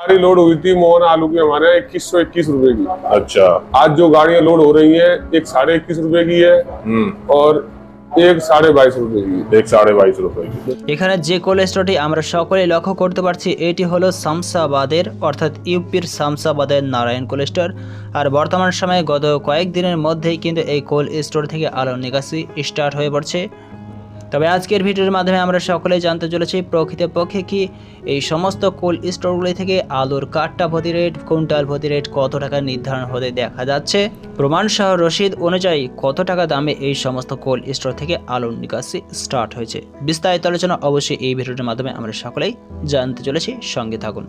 गाड़ी लोड हुई थी मोहन आलू की हमारे यहाँ इक्कीस सौ इक्कीस रुपए की अच्छा आज जो गाड़ियां लोड हो रही हैं एक साढ़े इक्कीस रुपए की है हम्म और एक साढ़े बाईस रुपए की है एक साढ़े बाईस रुपए की এখানে যে কোল্ড স্টোরটি আমরা সকলেই লক্ষ্য করতে পারছি এটি হলো শামসাবাদের অর্থাৎ ইউপির শামসাবাদের নারায়ণ কোল্ড স্টোর আর বর্তমান সময়ে গত কয়েকদিনের মধ্যেই কিন্তু এই কোল্ড স্টোর থেকে আলো নিকাশি স্টার্ট হয়ে পড়ছে তবে আজকের ভিডিওর মাধ্যমে আমরা সকলেই জানতে চলেছি প্রকৃতপক্ষে কি এই সমস্ত কোল্ড স্টোরগুলি থেকে আলুর কাঠটা প্রতি রেট কুইন্টাল প্রতি রেট কত টাকা নির্ধারণ হতে দেখা যাচ্ছে? প্রমাণ সহ রসিদ অনুযায়ী কত টাকা দামে এই সমস্ত কোল্ড স্টোর থেকে আলুর নিকাশি স্টার্ট হয়েছে? বিস্তারিত আলোচনা অবশ্যই এই ভিডিওটির মাধ্যমে আমরা সকলেই জানতে চলেছি সঙ্গে থাকুন।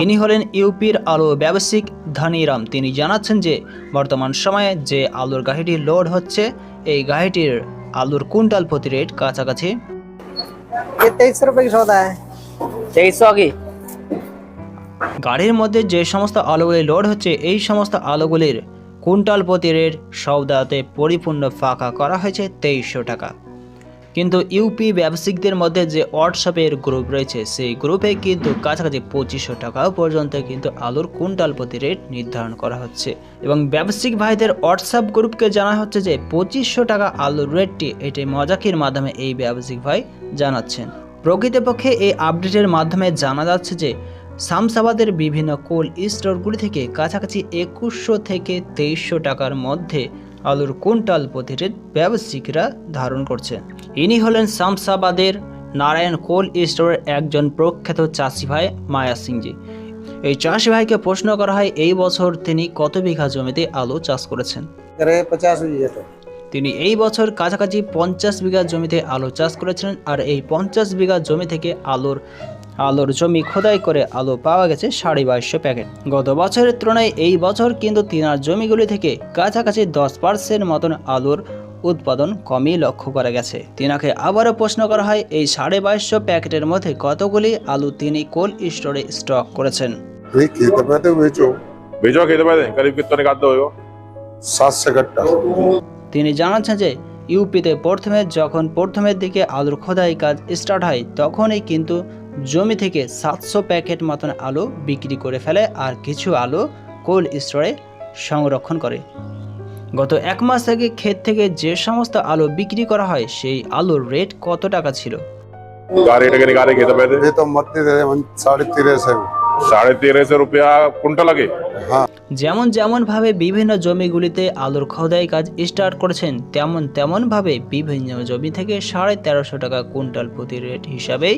ইনি হলেন ইউপির আলু ব্যবসায়িক ধানিরাম। তিনি জানাচ্ছেন যে বর্তমান সময়ে যে আলুর গাড়িটি লোড হচ্ছে এই গাড়িটির আলুর কুইন্টাল প্রতি রেট কাছাকাছি? গাড়ির মধ্যে যে সমস্ত আলুগুলি লোড হচ্ছে এই সমস্ত আলুগুলির কুইন্টাল প্রতি রেট সৌদাতে পরিপূর্ণ ফাঁকা করা হয়েছে তেইশশো টাকা। কিন্তু ইউপি ব্যবসায়িকদের মধ্যে যে হোয়াটসঅ্যাপের গ্রুপ রয়েছে, সেই গ্রুপে কিন্তু কাছাকাছি পঁচিশশো টাকা পর্যন্ত কিন্তু আলুর কুইন্টাল প্রতি রেট নির্ধারণ করা হচ্ছে। এবং ব্যবসায়িক ভাইদের হোয়াটসঅ্যাপ গ্রুপকে জানা হচ্ছে যে, পঁচিশশো টাকা আলুর রেটটি এটি মজাকির মাধ্যমে এই ব্যবসায়িক ভাই জানাচ্ছেন। প্রকৃতপক্ষে এই আপডেটের মাধ্যমে জানা যাচ্ছে যে, শামসাবাদের বিভিন্ন কোল্ড স্টোরগুলি থেকে কাছাকাছি একুশশো থেকে তেইশশো টাকার মধ্যে আলুর কোনটাল পদ্ধতির ব্যবসায়িকরা ধারণ করছে। ইনি হলেন শামসাবাদের নারায়ণ কোল স্টোরের একজন প্রখ্যাত চাষি ভাই মায়া সিংজি। এই চাষি ভাইকে প্রশ্ন করা হয় এই বছর তিনি কত বিঘা জমিতে আলু চাষ করেছেন? তিনি এই বছর কাছাকাছি পঞ্চাশ বিঘা জমিতে আলু চাষ করেছিলেন আর এই পঞ্চাশ বিঘা জমি থেকে আলুর আলুর জমি খোদাই করে আলু পাওয়া গেছে সাড়ে বাইশশো প্যাকেট। গত বছরের তুলনায় এই বছর কিন্তু তিনার জমিগুলি থেকে কাছাকাছি দশ পার্সেন্ট মতন আলুর উৎপাদন কমই লক্ষ্য করা গেছে। তিনাকে আবারও প্রশ্ন করা হয় এই সাড়ে বাইশশো প্যাকেটের মধ্যে কতগুলি আলু তিনি কোল্ড স্টোরে স্টক করেছেন? তিনি জানাচ্ছেন যে ইউপিতে প্রথমে যখন প্রথমের দিকে আলুর খোদাই কাজ স্টার্ট হয় তখনই কিন্তু জমি থেকে সাতশো প্যাকেট মতন আলু বিক্রি করে ফেলে আর কিছু আলু কোল্ড স্টোরে সংরক্ষণ করে গত এক মাস আগে ক্ষেত থেকে যে সমস্ত আলু বিক্রি করা হয় সেই আলুর রেট কত টাকা ছিল क्या रेट के निकाले खेत में ये तो मत दे साढ़े तेरह से साढ़े तेरह सौ रुपया कुंटल लगे हाँ যেমন যেমনভাবে বিভিন্ন জমিগুলিতে আলুর খোদাই কাজ স্টার্ট করেছেন তেমন তেমনভাবে বিভিন্ন জমি থেকে সাড়ে তেরোশো টাকা কুইন্টাল প্রতি রেট হিসাবেই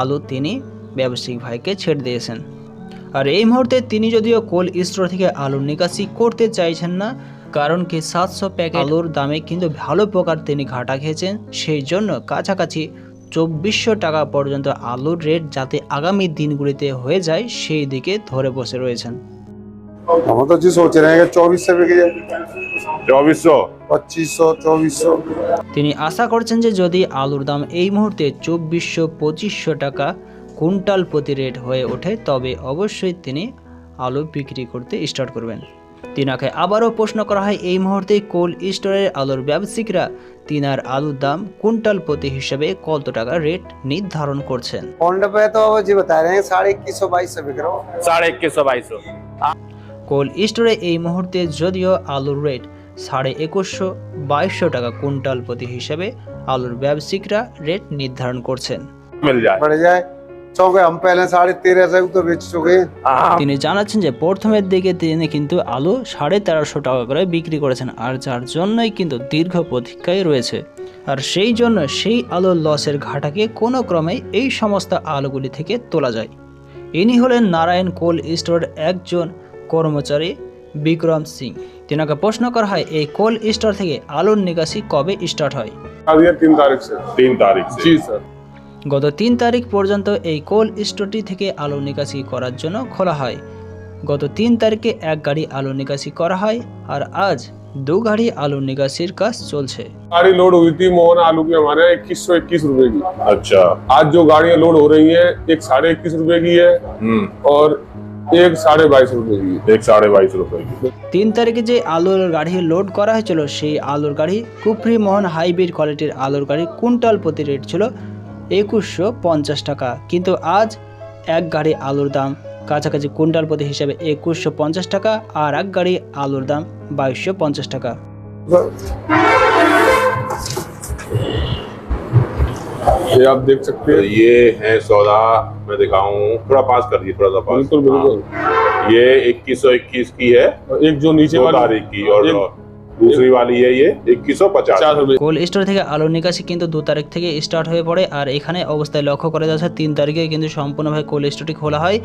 আলু তিনি ব্যবসায়িক ভাইকে ছেড়ে দিয়েছেন। আর এই মুহূর্তে তিনি যদিও কোল স্টোর থেকে আলুর নিকাশি করতে চাইছেন না, কারণ কি সাতশো প্যাকেট আলুর দামে কিন্তু ভালো প্রকার তিনি ঘাটা খেয়েছেন, সেই জন্য কাছাকাছি চব্বিশশো টাকা পর্যন্ত আলুর রেট যাতে আগামী দিনগুলিতে হয়ে যায়, সেই দিকে ধরে বসে রয়েছেন। हम तो जी सोच रहे हैं कि चौबीस से बिक जाए चौबीस सौ पच्चीस सौ चौबीस सौ তিনি আশা করছেন যে যদি আলুর দাম এই মুহূর্তে চব্বিশশো পঁচিশশো টাকা কুইন্টাল প্রতি রেট হয়ে ওঠে তবে অবশ্যই তিনি আলু বিক্রি করতে স্টার্ট করবেন তিনাকে আবারও প্রশ্ন করা হয় এই মুহূর্তে কোল্ড স্টোরের আলুর ব্যবসায়িকরা তিনার আলুর দাম কুইন্টাল প্রতি হিসেবে কত টাকা রেট নির্ধারণ করছেন पौंड पे तो वो जी बता रहे हैं साढ़े इक्कीस सौ बाईस से बिक रहा हो साढ़े इक्कीस सौ बाईस सौ কোল্ড স্টোরে এই মুহূর্তে যদিও আলুর রেট সাড়ে একুশশো বাইশশো টাকা কুইন্টাল প্রতি হিসাবে আলুর ব্যবসায়িকরা রেট নির্ধারণ করছেন। তিনি জানাচ্ছেন যে প্রথমের দিকে তিনি কিন্তু আলু সাড়ে তেরোশো টাকা করে বিক্রি করেছেন আর যার জন্যই কিন্তু দীর্ঘ প্রতীক্ষায় রয়েছে। আর সেই জন্য সেই আলুর লসের ঘাটাকে কোনো ক্রমে এই সমস্ত আলুগুলি থেকে তোলা যায়। ইনি হলেন নারায়ণ কোল স্টোর একজন কর্মচারী বিক্রম সিং তিনাকে প্রশ্ন করা হয় এই কোল্ড স্টোর থেকে আলুর নিকাশি কবে স্টার্ট হয় अब ये तीन तारीख से तीन तारीख से जी सर গত তিন তারিখ পর্যন্ত এই কোল্ড স্টোরটি থেকে আলু নিকাশি করার জন্য খোলা হয় গত তিন তারিখে এক গাড়ি আলু নিকাশি করা হয় আর আজ দু গাড়ি আলু নিকাশির কাজ চলছে गाड़ी लोड हुई थी मोहन आलू की हमारे यहाँ इक्कीस सौ इक्कीस रुपए की अच्छा आज जो गाड़ियां लोड हो रही हैं एक साढ़े इक्कीस रुपए की है हम्म और एक साढ़े बाईस रुपए की है एक साढ़े बाईस रुपए की তিন তারিখে যে আলুর গাড়ি লোড করা হয়েছিল সেই আলুর গাড়ি কুফরি মোহন হাইব্রিড কোয়ালিটির আলুর গাড়ি কুইন্টাল প্রতি রেট ছিল একুশশো পঞ্চাশ টাকা কিন্তু আজ এক গাড়ি আলুর দাম কাছাকাছি কুইন্টাল প্রতি হিসাবে একুশশো পঞ্চাশ টাকা আর এক গাড়ি আলুর দাম বাইশশো পঞ্চাশ টাকা ये आप देख सकते तो हैं ये है सौदा मैं दिखाऊं थोड़ा पास कर दिए थोड़ा सा पास बिल्कुल बिल्कुल हाँ। ये इक्कीस सौ इक्कीस की है एक जो नीचे दो वाली तारीख की और एक- दूसरी वाली है ये इक्कीस सौ पचास पचास रुपए কোল্ড স্টোর থেকে আলুর নিকাশি কিন্তু দু তারিখ থেকে স্টার্ট হয়ে পড়ে আর এখানে অবস্থায় লক্ষ্য করা যাচ্ছে তিন তারিখে কিন্তু সম্পূর্ণভাবে কোল্ড স্টোরটি খোলা হয়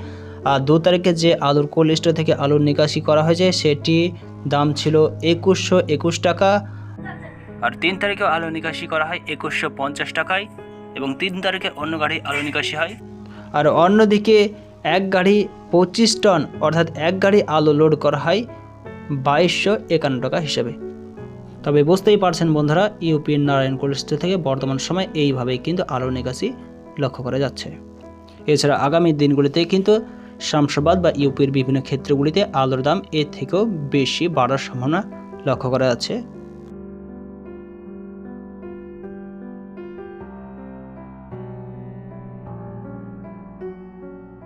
আর দু তারিখে যে আলুর কোল্ড স্টোর থেকে আলুর নিকাশি করা হয়েছে সেটি দাম ছিল একুশশো একুশ টাকা আর তিন তারিখেও আলু নিকাশি করা হয় একুশশো পঞ্চাশ টাকায় এবং তিন তারিখে অন্য গাড়ি আলু নিকাশি হয়। আর অন্যদিকে এক গাড়ি পঁচিশ টন, অর্থাৎ এক গাড়ি আলু লোড করা হয় বাইশশো একান্ন টাকা হিসেবে। তবে বুঝতেই পারছেন বন্ধুরা ইউপির নারায়ণ স্টোর থেকে বর্তমান সময় এইভাবেই কিন্তু আলু নিকাশি লক্ষ্য করা যাচ্ছে। এছাড়া আগামী দিনগুলিতে কিন্তু শামসাবাদ বা ইউপির বিভিন্ন ক্ষেত্রগুলিতে আলুর দাম এর থেকেও বেশি বাড়ার সম্ভাবনা লক্ষ্য করা যাচ্ছে।